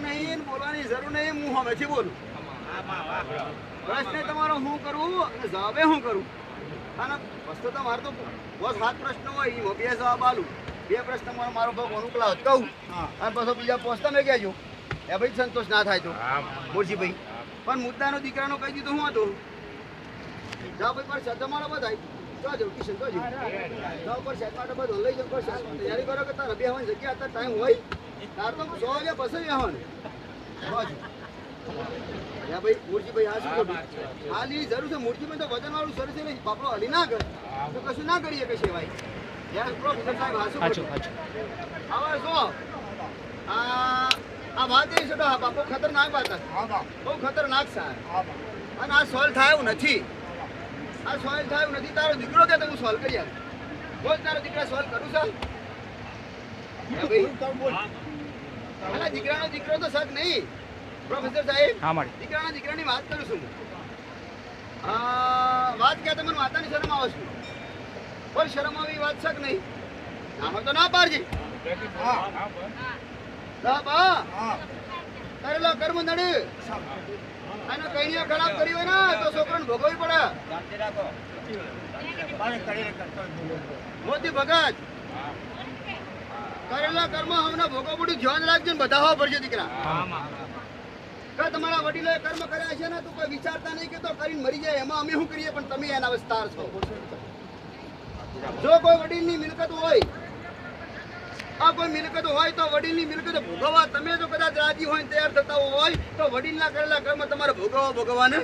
નહીં બોલવાની જરૂર નહીં હું હવેથી બોલું. પ્રશ્ન તમારો હું કરું અને જવાબે હું કરું? અને વસ્તુ તો મારે તો બસ સાત પ્રશ્ન હોય બે જવાબ આલું. બે પ્રશ્ન મારો મારો ભાવ અનુકૂળ કહું. અને પછી બીજા પોસ્ટ તમે કહેજો. એ ભાઈ સંતોષ ના થાય તો. મોરજીભાઈ પણ મુદ્દાનો દીકરાનો કહી દીધું હું હતું. જાઓ ભાઈ પર શબ્દ મારો બધાય. તો જાઓ કિશન તો જાઓ પર શેટ માટે બધું લઈ જાઓ પર તૈયારી કરો કે તારે બે જગ્યા અત્યારે ટાઈમ હોય. આ શું કરે સાહેબ આ બાપો ખતરનાક બહુ ખતરનાક સાહેબ અને આ સોલ્વ થાય એવું નથી આ સોલ્વ થાય એવું નથી તારો દીકરો કે હું સોલ્વ કરી આપું બોલ તારો દીકરા સોલ્વ કરું ભાઈ અલા દીકરાનો દીકરો તો શક નહીં. પ્રોફેસર સાહેબ હા મારી દીકરાના દીકરાની વાત કરું છું આ, વાત કે તમને માતાની શરમ આવે છે? પણ શરમ આવી વાત છે નહીં. નામ તો ના પાડજી. હા બા કરેલો કર્મ નડે. અને કઈ ખરાબ કરી હોય ને તો છોકરાને ભોગવવી પડે. મોતી ભગત. કરેલા કર્મ હમણાં ભોગવવું પડ્યું. ધ્યાન રાખજો ને પડશે દીકરા. કે તમારા વડીલોએ કર્મ કર્યા છે ને, તો કોઈ વિચારતા નહીં કે તો કરીને મરી જાય. એમાં અમે શું કરીએ? પણ તમે એના વિસ્તાર છો. જો કોઈ વડીલની મિલકત હોય, આ કોઈ મિલકત હોય તો વડીલની મિલકત ભોગવવા તમે જો કદાચ રાજી હોય તૈયાર થતા હોય, તો વડીલના કરેલા કર્મ તમારે ભોગવવા ભોગવવાને.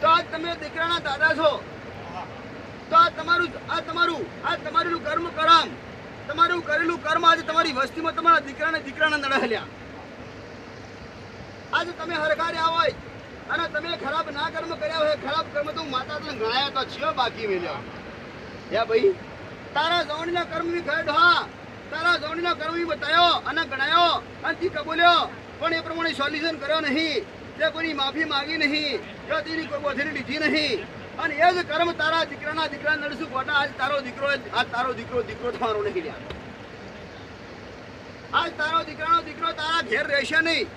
તો આજ તમે દીકરાના દાદા છો. તો આ તમારું આ તમારું આ તમારું કર્મ કરમ. તમારું કરેલું કર્મ આજે તમારી વસ્તીમાં તમારા દીકરાને દીકરાના નડહલ્યા આજે તમે હરખાર્યા હોય અને તમે ખરાબ ના કર્મ કર્યા હોય, ખરાબ કર્મ તો માતા તને ગણાયા તો છીએ બાકી મેલ્યા. યા ભાઈ, તારા જવણીના કર્મ બી ખરેડ હા. તારા જવણીના કર્મ બી બતાયો અને ગણાયો અને તી કબૂલ્યો. પણ એ પ્રમાણે સોલ્યુશન કર્યો નહીં. તે કોઈની માફી માંગી નહીં, જો તેની કોઈ વધેરી લીધી નહીં. અને એ જ કર્મ તારા દીકરાના દીકરા નડશું ખોટા. આજ તારો દીકરો આજ તારો દીકરો દીકરો તમારો નહીં રહ્યા આજ તારો દીકરાનો દીકરો તારા ઘેર રહેશે નહીં.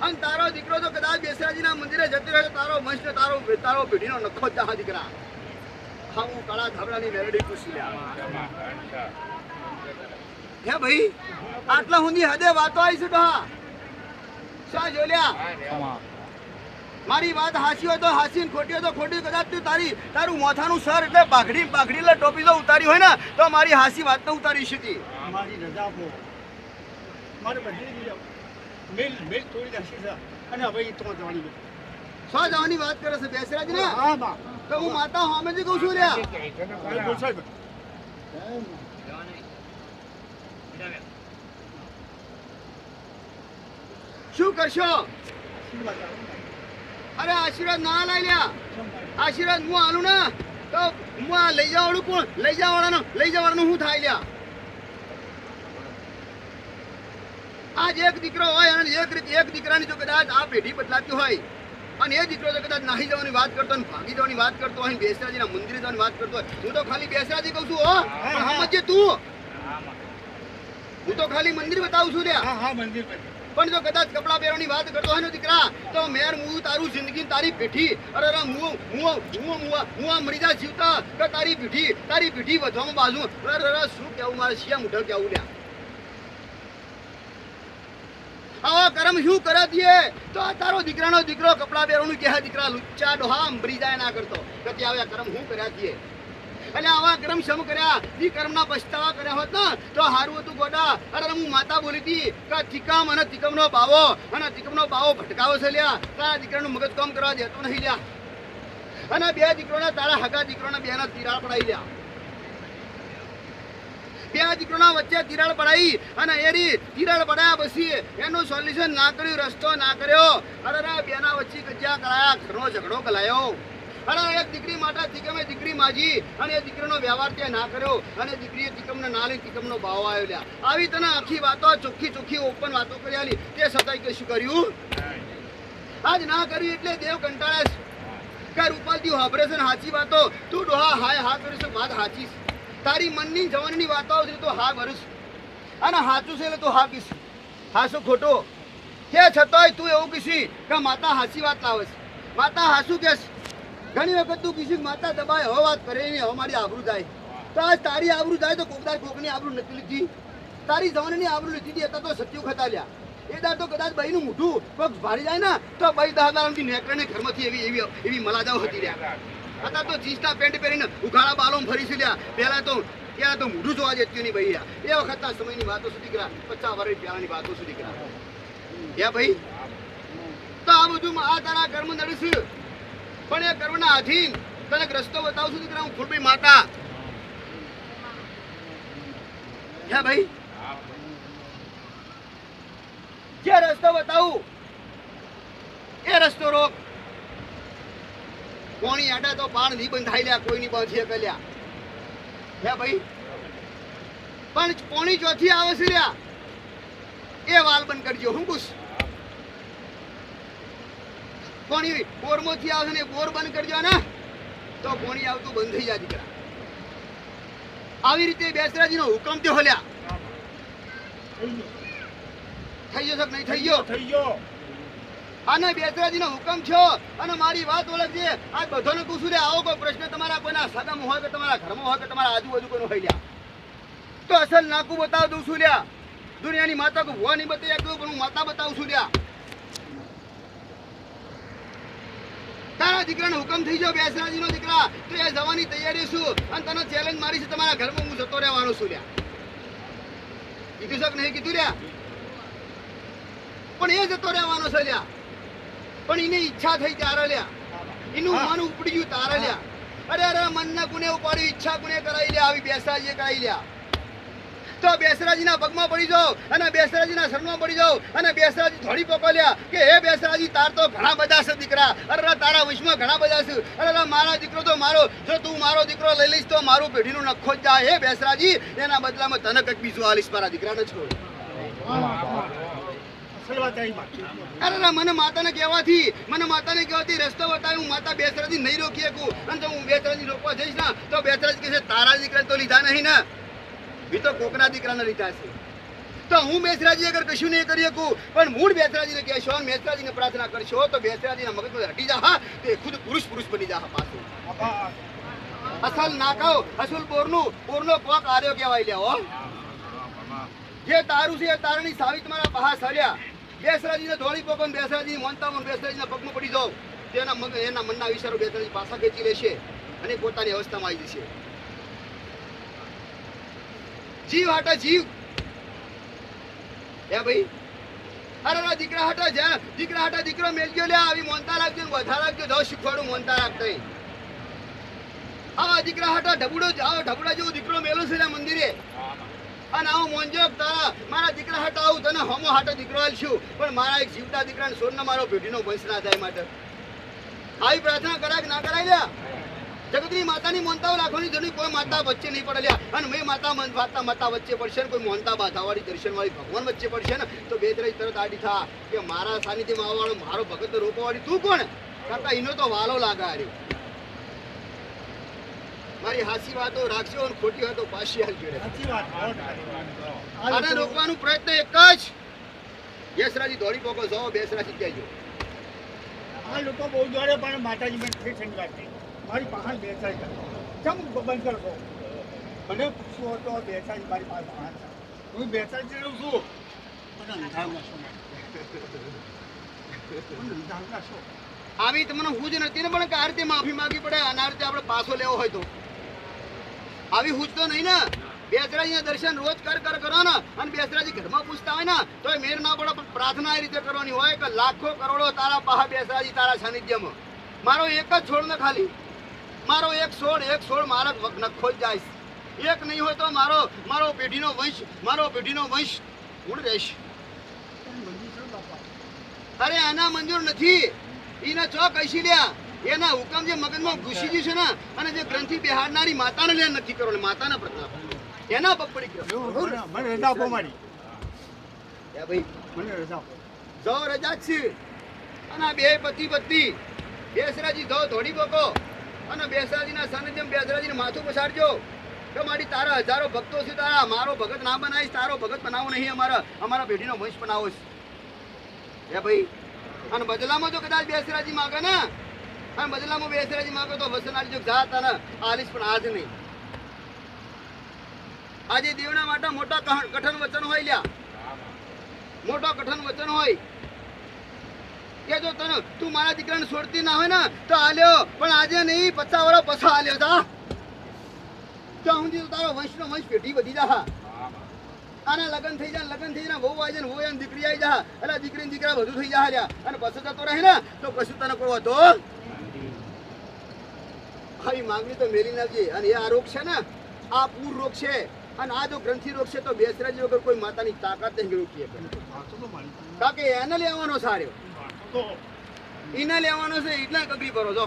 અને તારો દીકરો તો કદાચ બેસરાજીના મંદિરે જતો રહ્યો તારો વંશ તારો તારો પેઢીનો નખો જ દીકરા. હા, હું કાળા ધાબડાની મેરડી પૂછી લ્યા. હે ભાઈ, આટલા હુંદી હદે વાતો આવી તો શા જોલ્યા મારી વાત હાસી હોય તો હાસી ને ખોટી હોય તો ખોટી કદાચ તું તારી તારું મોથાનું સર એટલે પાઘડી પાઘડી ટોપી તો ઉતારી હોય ને તો મારી હાસી વાત તો ઉતારી શકી. મારી રજા આપો. મારે બધી મિલ છે. અને હવે તો જવાની. શા જવાની વાત કરે છે? બેસરાજ ને? હા બા. તો હું માતા સામેથી કહું છું લ્યા. શું કરશો? અરે આશીર્વાદ ના લઈ લ્યા. આશીર્વાદ હું આલું ને તો હું આ લઈ જવાળું કોણ? લઈ જવાળાનું લઈ જવાનું શું થાય લ્યા. આજ એક દીકરો હોય અને એક રીતે એક દીકરાની જો કદાચ આ પેઢી બદલાતી હોય અને એ દીકરો જો કદાચ નાહી જવાની વાત કરતો અને ભાગી જવાની વાત કરતો હોય ને બેસરાજીના મંદિરે જવાની વાત કરતો હોય હું તો ખાલી બેસરાજી કહું છું હો. પણ સમજજે તું. હું તો ખાલી મંદિર બતાવું છું લ્યા. હા હા મંદિર પર પણ જો કદાચ કપડા પહેરવાની વાત કરતો હોય ને દીકરા, તો મેર હું તારું જિંદગી તારી પીઠી. અરે અરે હું હું હું હું આ મરી જીવતા કે તારી પીઠી તારી પીઠી વધવામાં બાજુ. અરે અરે શું કેવું મારે? શિયા મુઢો કેવું લ્યા. આવા કરમ શું કરે દે તો આ તારો દીકરાનો દીકરો કપડા પહેરવાનું કે દીકરા, લુચ્ચા ડોહા અંબરી જાય ના કરતો. કે આવ્યા કરમ શું કર્યા દે એટલે આવા કર્મ શમ કર્યા. ઈ કર્મના પછતાવા કર્યા હોત ને, તો હારું હતું ગોડા. અરે હું માતા બોલી હતી કે તિકમ અને તિકમનો બાવો અને તિકમનો બાવો ભટકાવો છે લ્યા. તારા દીકરાનું મગજ કામ કરવા દેતો નહીં લ્યા. અને બે દીકરોના તારા હગા દીકરોના બેના તિરાડ પડાઈ લ્યા. બે દીકરોના વચ્ચે તિરાડ પડાઈ અને એની તિરાડ પડાયા પછી એનું સોલ્યુશન ના કર્યું, રસ્તો ના કર્યો. અરે બેના વચ્ચે કજ્જા કરાયા, ઘરનો ઝઘડો કલાયો. અરે એક દીકરી માટે દીકમે દીકરી માજી અને એ દીકરીનો વ્યવહાર તે ના કર્યો અને દીકરીએ દીકમને ના લઈ તિકમનો ભાવ આવ્યો આવી તને આખી વાતો, ચોખ્ખી ચોખ્ખી ઓપન વાતો કરી આલી, તે છતાંય કે શું કર્યું? આજ ના કર્યું એટલે દેવ કંટાળે છે. કે રૂપાલજી ઓપરેશન સાચી વાતો? તું ડોહા હાય હા કરીશ વાત સાચી તારી મનની જવાનની વાતો આવશે તો હા ભરીશ છું. અને હાચું છે એટલે તો હા કીશ. હાસું ખોટો. કે છતાંય તું એવું કીશી કે માતા હાસી વાત લાવે છે. માતા હાસું કે ઘણી વખત તું કીશી માતા દબાય હવે વાત કરે નહીં હવે મારી જાય. તો આજ તારી આબરૂ જાય તો કોકદાર કોકની આબરૂ નથી લીધી. તારી જવાનની આબરૂ લીધી હતી હતા તો સત્યુ ખતા લ્યા એ દાર તો કદાચ બહીનું મોઢું કોક ભારી જાય ને, તો બહી દાદારામથી નેકળે ને ઘરમાંથી એવી એવી એવી મલાજાઓ હતી રહ્યા. અત્યારે તો જીન્સના પેન્ટ પહેરીને ઉઘાડા બાલો ફરી લ્યા પહેલા તો ત્યારે તો મોઢું જોવા જતું નહીં ભાઈ. એ વખતના સમયની વાતો સુધી કરા. પચાસ વર્ષ પહેલાની વાતો સુધી કરા. યા ભાઈ? તો આ બધું આ તારા કર્મ નડશે પણ એ કર્મના આધીન તને રસ્તો બતાવશું દીકરા હું ફૂલભાઈ માતા. યા ભાઈ. જે રસ્તો બતાવું, એ રસ્તો રોક. કોણી આડા તો પાણ નહીં બંધાઈ લ્યા કોઈ નહીં બાંધીએ કલ્યા હે ભાઈ. પણ કોણી ચોથી આવે લ્યા. એ વાલ બંધ કરજો, હું પૂછ કોણી બોરમાંથી આવશે ને બોર બંધ કરજો ને તો કોણી આવતું બંધ થઈ જાય દીકરા. આવી રીતે બેસરાજીનો હુકમ થયો હલ્યા. થઈ ગયો નહીં થઈ ગયો? થઈ ગયો આને બેસરાજીનો હુકમ છો અને મારી વાત ઓળખજે આ બધાને પૂછું લે આવો કોઈ પ્રશ્ન તમારા કોઈના સગામાં હોય કે તમારા ઘરમાં હોય કે તમારા આજુબાજુ કોઈનો હોય લ્યા. તો અસલ નાકું બતાવ દઉં છું લ્યા. દુનિયાની માતા કો ભુવા નહીં બતાવી પણ હું માતા બતાવું છું લ્યા. તારા દીકરાનો હુકમ થઈ ગયો બેસરાજીનો દીકરા. તો એ જવાની તૈયારી છું અને તને ચેલેન્જ મારી છે તમારા ઘરમાં હું જતો રહેવાનો છું લ્યા. કીધું છે કે નહીં કીધું લ્યા? પણ એ જતો રહેવાનો છે લ્યા. પણ એની ઈચ્છા થઈ તારે લ્યા. એનું. મન ઉપડી ગયું તારે લ્યા. અરે અરે મનના ગુને ઉપાડી ઈચ્છા કોને કરાવી લ્યા આવી બેસરાજીએ કરાવી લ્યા. તો બેસરાજીના પગમાં પડી જાઓ અને બેસરાજીના શરણમાં પડી જાઓ અને બેસરાજી થોડી પકડ્યા કે હે બેસરાજી તાર તો ઘણા બધા છે દીકરા. અરે તારા વિશ્વમાં ઘણા બધા છે. અરે મારા દીકરો તો મારો. જો તું મારો દીકરો લઈ લઈશ તો મારું પેઢીનું નખો જ જાય. હે બેસરાજી એના બદલામાં તને કંઈક બીજું આલીશ મારા દીકરાને છોડ અરે મને માતાને કહેવાથી મને માતાને કહેવાથી રસ્તો બતાવી હું માતા બેસરાજી નહીં રોકી શકું. અને જો હું બેસરાજી રોકવા જઈશ ને તો બેસરાજી કહેશે તારા દીકરા તો લીધા નહીં ને. બી તો કોકના દીકરાને લીધા છે. તો હું મેસરાજી અગર કશું નહીં કરી શકું, પણ મૂળ બેસરાજીને કહેશો, અને બેસરાજીને પ્રાર્થના કરશો, તો બેસરાજીના મગજમાં હટી જા હા તે ખુદ પુરુષ પુરુષ બની જા પાછું. અસલ નાકાઓ અસલ બોરનું બોરનો કોક આર્યો કહેવાય લ્યા જે તારું છે એ તારની સાવિત મારા પહા સર્યા બેસરાજીને ધોળી પોકન બેસરાજી મોનતા મોન બેસરાજીના પગમાં પડી જાઓ. તેના મગ એના મનના વિચારો બેસરાજી પાછા ખેંચી લેશે અને પોતાની અવસ્થામાં આવી જશે. જીવ હાટા જીવ. એ ભાઈ. અરે અરે, દીકરા હાટા જ્યાં દીકરા હાટા દીકરો મેલજો, લે, આવી મોનતા રાખજો ને વધા રાખજો. જાઓ શીખવાડું મોનતા રાખતા. આવા દીકરા હાટા ઢબુડો જાઓ ઢબુડા જેવો દીકરો મેલો છે ને મંદિરે. અને આવું મોંજો તારા મારા દીકરા હાટા આવું, તને હમો હાટો દીકરો હાલશું પણ મારા એક જીવતા દીકરાને સોનનો મારો પેઢીનો વંશ ના થાય માટે. આવી પ્રાર્થના કરાય કે ના કરાય લ્યા? જગતની માતાની મોનતાઓ રાખવાની જરૂર કોઈ માતા વચ્ચે નહીં પડે અને મેં માતા મન માતા માતા વચ્ચે પડશે ને કોઈ મોનતા બાધાવાળી દર્શનવાળી ભગવાન વચ્ચે પડશે ને તો બે ત્રણ તરત આડી થા કે મારા સાનિધ્યમાં આવવાવાળો મારો ભગત રોકવાવાળી તું કોણ? કાકા એનો તો વાલો લાગે હારી મારી હાસી વાતો રાખજો અને ખોટી વાતો પાછી હાલજો. આને રોકવાનો પ્રયત્ન એક જ. યશરાજી દોડી પોકો જાઓ બેસરાજી કહેજો આ લોકો બહુ દોડે, પણ માતાજી મને ઠેઠ ઠંડી થઈ મારી પાસે બેસાડી કરે ચમ બંધ કરશો મને પૂછવું હતો બેસાડી મારી પાસે છે. હું બેસાડી રહ્યું છું. મને અંધારમાં શું મને. અંધારમાં શું. આવી તમને હું જ નથી ને, પણ આ રીતે માફી માંગવી પડે. અને આ રીતે આપણે પાછો લેવો હોય તો. આવી હું તો નહીં ને? બેસરાજીના દર્શન રોજ કર કર, કરો ને. અને બેસરાજી ઘરમાં પૂછતા હોય ને, તો મેર ના પડે, પણ પ્રાર્થના એ રીતે કરવાની હોય કે લાખો કરોડો તારા પાહા બેસરાજી તારા સાનિધ્યમાં. મારો એક જ છોડ ને ખાલી. મારો એક છોડ એક છોડ મારા નખો જ જાય એક નહીં હોય તો મારો મારો પેઢીનો વંશ, મારો પેઢીનો વંશ ગુણ રહેશે. ને અરે આના મંજૂર નથી. એને ચો કહીશી લ્યા? એના હુકમ જે મગજમાં ઘૂસી ગયું છે ને, અને જે ગ્રંથિ બિહારનારી માતાને લે નથી કરો, માતાના પ્રતાપ. એના પગ પડી ગયો. મને- રજા આપો મારી એ ભાઈ મને રજા આપો જો રજા છે અને બે પતિ પત્ની બેસરાજી જો ધોડી બોકો અને બેસરાજીના સાનિધ્યમાં બેસરાજીને માથું પછાડજો કે મારી તારા હજારો ભક્તો છે તારા મારો ભગત ના બનાવીશ તારો ભગત બનાવો નહીં અમારા અમારા પેઢીનો વંશ બનાવો છે. હે ભાઈ અને બદલામાં જો કદાચ બેસરાજી માગે ને? અને બદલામાં બેસરાજી માગે તો વસનારી જો જાત અને આલીશ પણ આજ નહીં. આજે દેવના માટે મોટા કઠણ વચન હોય લ્યા. મોટો કઠણ વચન હોય. કે જો તને તું મારા દીકરાને છોડતી ના હોય ને, તો આલ્યો. પણ આજે નહીં, પચાસ વર્ષ પછા આલ્યો તા. ત્યાં સુધી તારો વંશનો વંશ પેઢી વધી જા અને લગન થઈ જાય, લગન થઈ જાય વહુ આવી જાય બહુ આવીને દીકરી આવી જા એટલે દીકરી દીકરા બધું થઈ જાય લ્યા. અને પછી જતો રહે ને, તો પછી તને કોઈ હતો આવી માંગણી તો મેલી નાખજે. અને એ આ રોગ છે ને, આ પૂર રોગ છે. અને આ જો ગ્રંથિ રોગ છે તો બેસરાજી વગર કોઈ માતાની તાકાત નહીં રોકી. કારણ કે એને લેવાનો સારો એને લેવાનો છે એટલા કગરી કરો છો